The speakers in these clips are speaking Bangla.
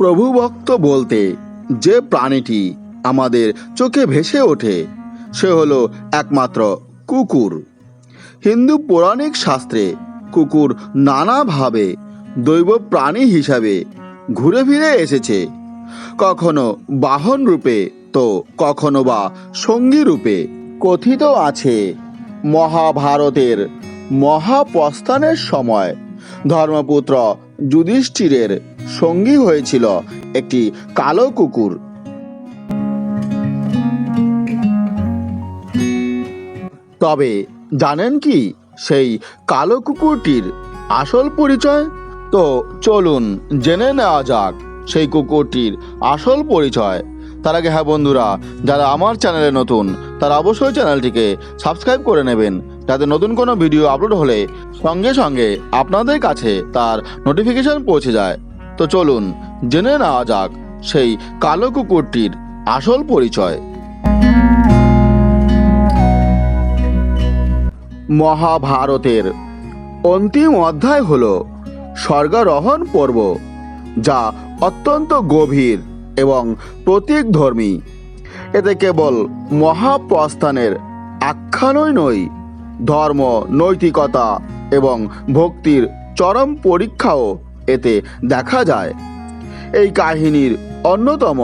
প্রভুভক্ত বলতে, যে প্রাণীটি আমাদের চোখে ভেসে ওঠে, সে হলো একমাত্র কুকুর। হিন্দু পৌরাণিক শাস্ত্রে কুকুর নানাভাবে দৈব প্রাণী হিসাবে ঘুরে ফিরে এসেছে। কখনো বাহন রূপে তো কখনো বা সঙ্গী রূপে কথিত আছে। মহাভারতের মহাপ্রস্থানের সময় ধর্মপুত্র যুধিষ্ঠিরের সঙ্গী হয়েছিল একটি কালো কুকুর। তবে জানেন কি সেই কালো কুকুরটির আসল পরিচয়? তো চলুন জেনে নেওয়া যাক সেই কুকুরটির আসল পরিচয়। তার আগে হ্যাঁ বন্ধুরা, যারা আমার চ্যানেলে নতুন, তারা অবশ্যই চ্যানেলটিকে সাবস্ক্রাইব করে নেবেন। যাতে নতুন কোনো ভিডিও আপলোড হলে সঙ্গে সঙ্গে আপনাদের কাছে তার নোটিফিকেশন পৌঁছে যায়। তো চলুন, জেনে নেওয়া যাক সেই কালো কুকুরটির আসল পরিচয়। মহাভারতের অন্তিম অধ্যায় হল স্বর্গারোহণ পর্ব, যা অত্যন্ত গভীর এবং প্রতীকধর্মী। এতে কেবল মহাপ্রস্থানের আখ্যানই নয়, ধর্ম, নৈতিকতা এবং ভক্তির চরম পরীক্ষাও এতে দেখা যায়। এই কাহিনীর অন্যতম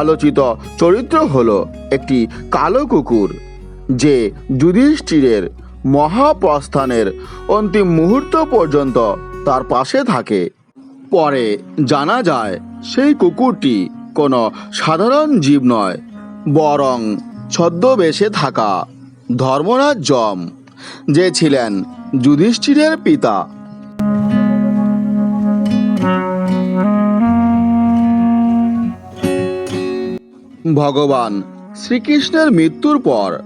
আলোচিত চরিত্র হল একটি কালো কুকুর, যে যুধিষ্ঠিরের মহাপ্রস্থানের অন্তিম মুহূর্ত পর্যন্ত তার পাশে থাকে। পরে জানা যায় সেই কুকুরটি কোনো সাধারণ জীব নয়, বরং ছদ্মবেশে থাকা ধর্মরাজ যম যে ছিলেন যুধিষ্ঠিরের পিতা। ভগবান শ্রীকৃষ্ণের মৃত্যুর পর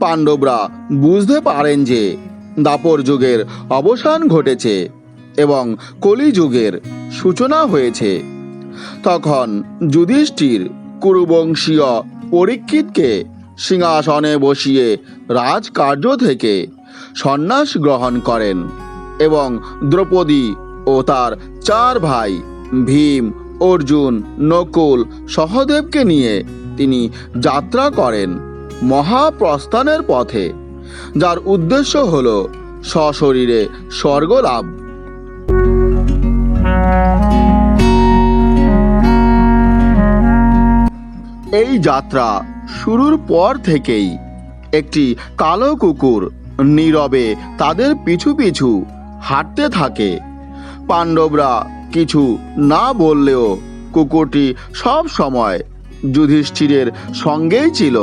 পাণ্ডবরা বুঝতে পারেন যে দাপর যুগের অবসান ঘটেছে এবং কলি যুগের সূচনা হয়েছে। তখন যুধিষ্ঠির কুরুবংশীয় পরীক্ষিতকে সিংহাসনে বসিয়ে রাজকার্য থেকে সন্ন্যাস গ্রহণ করেন এবং দ্রৌপদী ও তার চার ভাই ভীম অর্জুন, নকুল, সহদেবকে নিয়ে তিনি যাত্রা করেন মহাপ্রস্থানের পথে, যার উদ্দেশ্য হল সশরীরে স্বর্গলাভ। এই যাত্রা শুরুর পর থেকেই একটি কালো কুকুর নীরবে তাদের পিছু পিছু হাঁটতে থাকে। পাণ্ডবরা কিছু না বললেও কুকুরটি সব সময় যুধিষ্ঠিরের সঙ্গেই ছিল।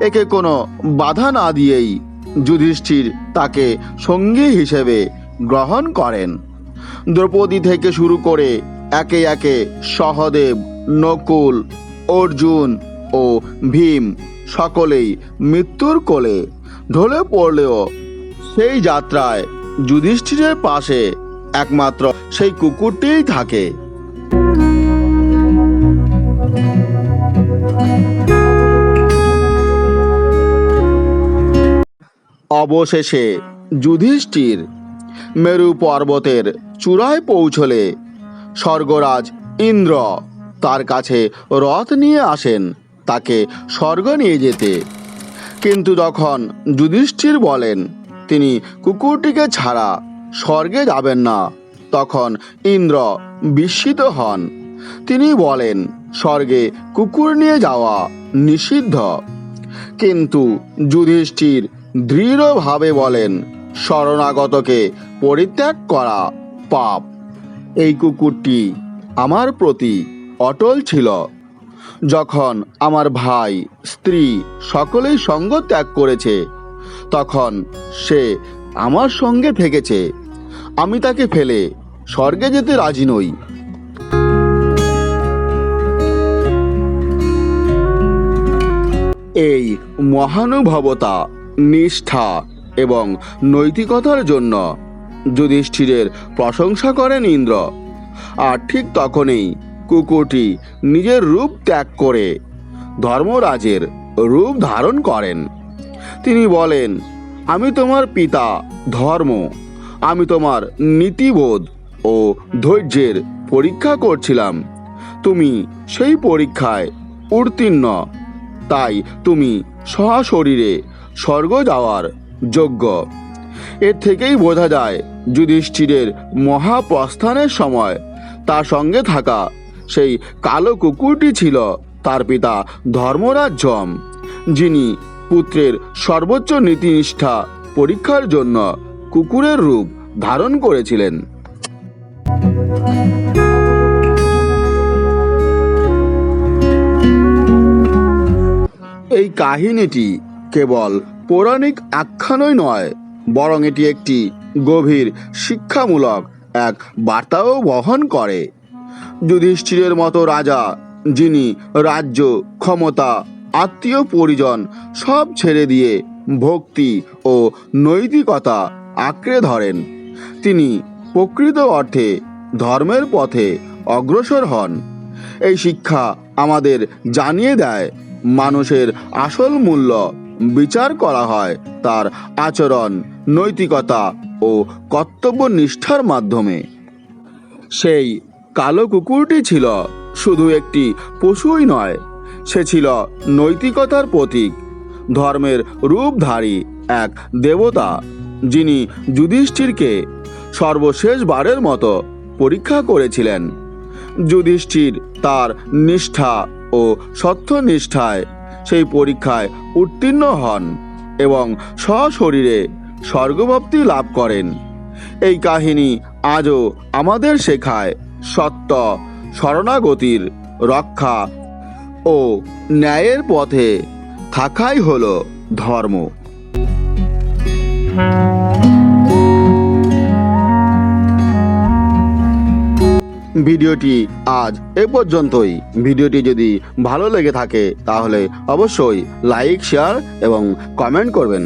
একে কোনো বাধা না দিয়েই যুধিষ্ঠির তাকে সঙ্গী হিসেবে গ্রহণ করেন। দ্রৌপদী থেকে শুরু করে একে একে সহদেব, নকুল, অর্জুন ও ভীম সকলেই মৃত্যুর কোলে ঢলে পড়লেও সেই যাত্রায় যুধিষ্ঠিরের পাশে একমাত্র সেই কুকুরটিই থাকে। অবশেষে যুধিষ্ঠির মেরু পর্বতের চূড়ায় পৌঁছলে স্বর্গরাজ ইন্দ্র তার কাছে রথ নিয়ে আসেন, তাকে স্বর্গ নিয়ে যেতে। কিন্তু যখন যুধিষ্ঠির বলেন, তিনি কুকুরটিকে ছাড়া স্বর্গে যাবেন না। তখন ইন্দ্র বিস্মিত হন। তিনি বলেন, স্বর্গে কুকুর নিয়ে যাওয়া নিষিদ্ধ। কিন্তু যুধিষ্ঠির দৃঢ়ভাবে বলেন, শরণাগতকে পরিত্যাগ করা পাপ। এই কুকুরটি আমার প্রতি অটল ছিল। যখন আমার ভাই, স্ত্রী সকলেই সঙ্গ ত্যাগ করেছে, তখন সে আমার সঙ্গে থেকেছে আমি তাকে ফেলে স্বর্গে যেতে রাজি নই। এই মহানুভবতা, নিষ্ঠা এবং নৈতিকতার জন্য যুধিষ্ঠিরের প্রশংসা করেন ইন্দ্র। আর ঠিক তখনই কুকুরটি নিজের রূপ ত্যাগ করে ধর্মরাজের রূপ ধারণ করেন। তিনি বলেন আমি তোমার পিতা, ধর্ম। আমি তোমার নীতিবোধ ও ধৈর্যের পরীক্ষা করছিলাম। তুমি সেই পরীক্ষায় উত্তীর্ণ। তাই তুমি সশরীরে স্বর্গ যাওয়ার যোগ্য। এর থেকেই বোঝা যায়, যুধিষ্ঠিরের মহাপ্রস্থানের সময় তার সঙ্গে থাকা সেই কালো কুকুরটি ছিল তার পিতা ধর্মরাজ যিনি পুত্রের সর্বোচ্চ নীতিনিষ্ঠা পরীক্ষার জন্য কুকুরের রূপ ধারণ করেছিলেন। এই কাহিনীটি কেবল পৌরাণিক আখ্যানই নয়, বরং এটি একটি গভীর শিক্ষামূলক এক বার্তাও বহন করে। যুধিষ্ঠিরের মতো রাজা, যিনি রাজ্য, ক্ষমতা আত্মীয় পরিজন সব ছেড়ে দিয়ে ভক্তি ও নৈতিকতা আঁকড়ে ধরেন। তিনি প্রকৃত অর্থে ধর্মের পথে অগ্রসর হন। এই শিক্ষা আমাদের জানিয়ে দেয়, মানুষের আসল মূল্য বিচার করা হয় তার আচরণ, নৈতিকতা ও কর্তব্য নিষ্ঠার মাধ্যমে। সেই কালো কুকুরটি ছিল শুধু একটি পশুই নয় সে ছিল নৈতিকতার প্রতীক, ধর্মের রূপধারী এক দেবতা, যিনি যুধিষ্ঠিরকে সর্বশেষবারের মতো পরীক্ষা করেছিলেন। যুধিষ্ঠির তার নিষ্ঠা ও সত্যনিষ্ঠায় সেই পরীক্ষায় উত্তীর্ণ হন এবং সশরীরে স্বর্গপ্রাপ্তি লাভ করেন। এই কাহিনী আজও আমাদের শেখায় সত্য, শরণাগতির রক্ষা ও ন্যায়ের পথে থাকাই হল ধর্ম। ভিডিওটি আজ এ পর্যন্তই। ভিডিওটি যদি ভালো লেগে থাকে, তাহলে অবশ্যই লাইক, শেয়ার এবং কমেন্ট করবেন।